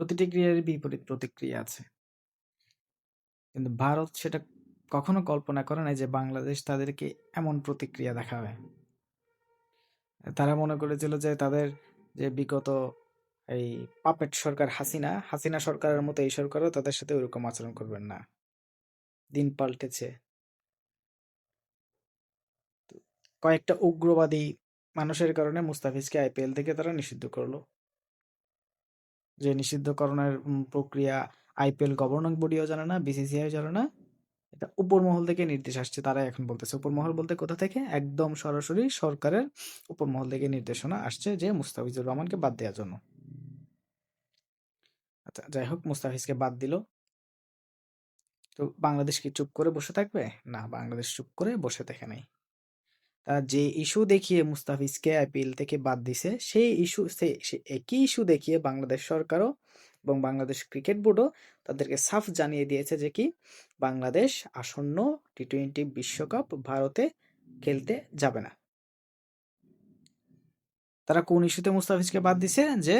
প্রতিটি ক্রিয়ারই বিপরীত প্রতিক্রিয়া আছে। কিন্তু ভারত সেটা কখনো কল্পনা করে নাই যে বাংলাদেশ তাদেরকে এমন প্রতিক্রিয়া দেখাবে। তারা মনে করেছিল যে তাদের যে বিগত এই পাপেট সরকার হাসিনা, হাসিনা সরকারের মতো এই সরকারও তাদের সাথে ওরকম আচরণ করবেন না। দিন পাল্টেছে। কয়েকটা উগ্রবাদী মানুষের কারণে মুস্তাফিজকে আইপিএল থেকে তারা নিষিদ্ধ করল। যে নিষিদ্ধকরণের প্রক্রিয়া আইপিএল গভর্নিং বডিও জানে না, বিসিসিআই জানে না। এটা উপর মহল থেকে নির্দেশ আসছে তারাই এখন বলতেছে। উপর মহল বলতে কোথা থেকে? একদম সরাসরি সরকারের উপর মহল থেকে নির্দেশনা আসছে যে মুস্তাফিজুর রহমানকে বাদ দেওয়ার জন্য। আচ্ছা যাই হোক মুস্তাফিজকে বাদ দিল। তো বাংলাদেশ কি চুপ করে বসে থাকবে? না বাংলাদেশ চুপ করে বসে থাকে নাই। যে ইস্যু দেখিয়ে মুস্তাফিজকে আইপিএল থেকে বাদ দিছে, সেই ইস্যু একই ইস্যু দেখিয়ে বাংলাদেশ সরকারও এবং বাংলাদেশ ক্রিকেট বোর্ডও তাদেরকে সাফ জানিয়ে দিয়েছে যে কি, বাংলাদেশ আসন্ন টি টোয়েন্টি বিশ্বকাপ ভারতে খেলতে যাবে না। তারা কোন ইস্যুতে মুস্তাফিজকে বাদ দিছে যে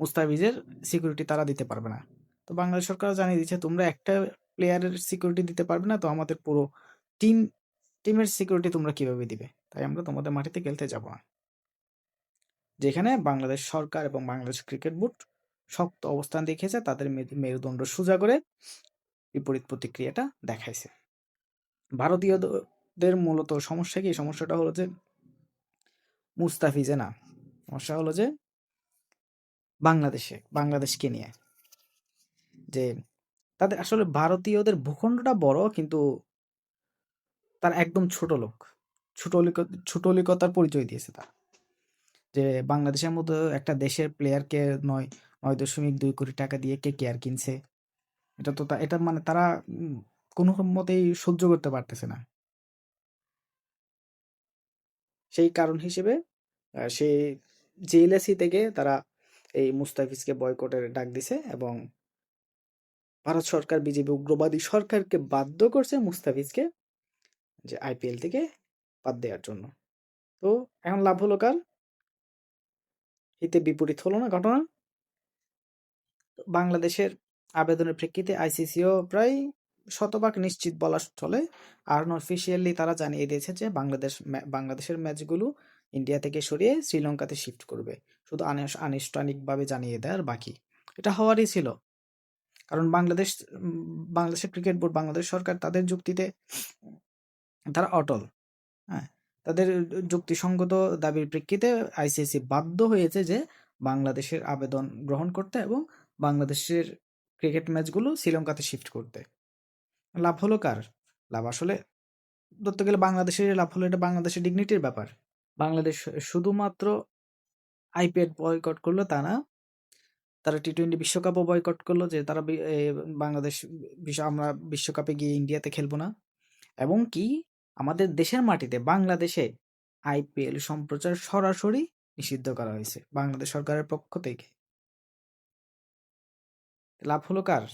মুস্তাফিজের সিকিউরিটি তারা দিতে পারবে না। তো বাংলাদেশ সরকার জানিয়ে দিচ্ছে, তোমরা একটা প্লেয়ারের সিকিউরিটি দিতে পারবে না, তো আমাদের পুরো টিম টিমের সিকিউরিটি তোমরা কীভাবে দিবে? তাই আমরা তোমাদের মাটিতে খেলতে যাব না। যেখানে বাংলাদেশ সরকার এবং বাংলাদেশ ক্রিকেট বোর্ড শক্ত অবস্থান দেখিয়েছে তাদের মেরুদণ্ড সোজা করে বিপরীত প্রতিক্রিয়াটা দেখাইছে। ভারতীয়দের মূলত সমস্যা কি? সমস্যাটা হলো যে মুস্তাফিজে না। সমস্যা হলো যে বাংলাদেশে, বাংলাদেশকে নিয়ে। যে তাদের আসলে ভারতীয়দের ভূখণ্ডটা বড় কিন্তু তারা একদম ছোট লোক। ছোটলিক ছোটলিকতার পরিচয় দিয়েছে তারা। যে বাংলাদেশের মতো একটা দেশের প্লেয়ারকে নয় ৯.২ কোটি টাকা দিয়ে কেকেআর কিনছে। এটা তো এটা মানে তারা কোনো মতেই সহ্য করতে পারতেছে না। সেই কারণ হিসেবে সে জেএলএসি থেকে তারা এই মুস্তাফিজকে বয়কটের ডাক দিছে এবং ভারত সরকার, বিজেপি উগ্রবাদী সরকারকে বাধ্য করছে মুস্তাফিজকে যে আইপিএল থেকে বাদ দেওয়ার জন্য। তো এখন লাভ হলো কার? হিতে বিপরীত হলো না ঘটনা? বাংলাদেশের আবেদনের প্রেক্ষিতে আইসিসিও প্রায় শতভাগ নিশ্চিত বলা চলে। আনঅফিসিয়ালি তারা জানিয়ে দিয়েছে যে বাংলাদেশ বাংলাদেশের ম্যাচগুলো ইন্ডিয়া থেকে সরিয়ে শ্রীলঙ্কাতে শিফট করবে। শুধু আনুষ্ঠানিকভাবে জানিয়ে দেওয়ার বাকি। এটা হওয়ারই ছিল। কারণ বাংলাদেশ বাংলাদেশের ক্রিকেট বোর্ড, বাংলাদেশ সরকার তাদের যুক্তিতে তারা অটল। হ্যাঁ? তাদের যুক্তিসঙ্গত দাবির প্রেক্ষিতে আইসিসি বাধ্য হয়েছে যে বাংলাদেশের আবেদন গ্রহণ করতে এবং বাংলাদেশের ক্রিকেট ম্যাচগুলো শ্রীলঙ্কাতে শিফট করতে। লাভ হলো কার? লাভ আসলে ধরতে গেলে বাংলাদেশের লাভ হলো, এটা বাংলাদেশের ডিগনিটির ব্যাপার। বাংলাদেশ শুধুমাত্র আইপিএল বয়কট করল তা না। তারা টি টোয়েন্টি বিশ্বকাপও বয়কট করল যে তারা বাংলাদেশ আমরা বিশ্বকাপে গিয়ে ইন্ডিয়াতে খেলব না। এবং কি আমাদের দেশের মাটিতে বাংলাদেশে আইপিএল সম্প্রচার সরাসরি নিষিদ্ধ করা হয়েছে বাংলাদেশ সরকারের পক্ষ থেকে। লাভ হলো কার?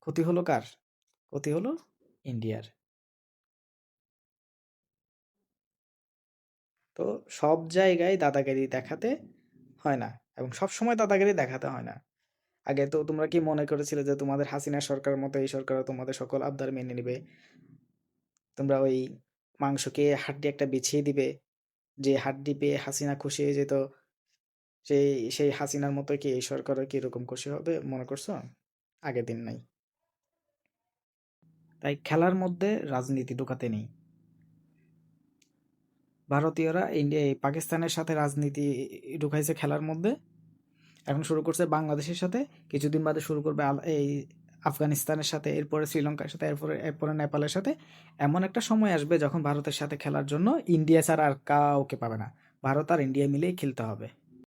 ক্ষতি হলো কার? ক্ষতি হলো ইন্ডিয়ার। তো সব জায়গায় দাদাগিরি দেখাতে হয় না এবং সবসময় দাদাগিরি দেখাতে হয় না। আগে তো তোমরা কি মনে করেছিলে যে তোমাদের হাসিনা সরকার মতো এই সরকার তোমাদের সকল আবদার মেনে নিবে? তোমরা ওই মাংস খেয়ে হাড্ডি একটা বিছিয়ে দিবে। যে হাড্ডি পেয়ে হাসিনা খুশি হয়ে যেত। সেই সেই হাসিনার মতো কি এই সরকারও কি এরকম খুশি হবে মনে করছ? আগের দিন নাই। তাই খেলার মধ্যে রাজনীতি ঢোকাতে নেই। ভারতীয়রা ইন্ডিয়া পাকিস্তানের সাথে রাজনীতি ঢুকাইছে খেলার মধ্যে। এখন শুরু করছে বাংলাদেশের সাথে। কিছুদিন বাদে শুরু করবে এই আফগানিস্তানের সাথে, এরপরে শ্রীলঙ্কার সাথে, এরপরে এরপরে নেপালের সাথে। এমন একটা সময় আসবে যখন ভারতের সাথে খেলার জন্য ইন্ডিয়া ছাড়া আর কাউকে পাবে না। ভারত আর ইন্ডিয়া মিলেই খেলতে হবে।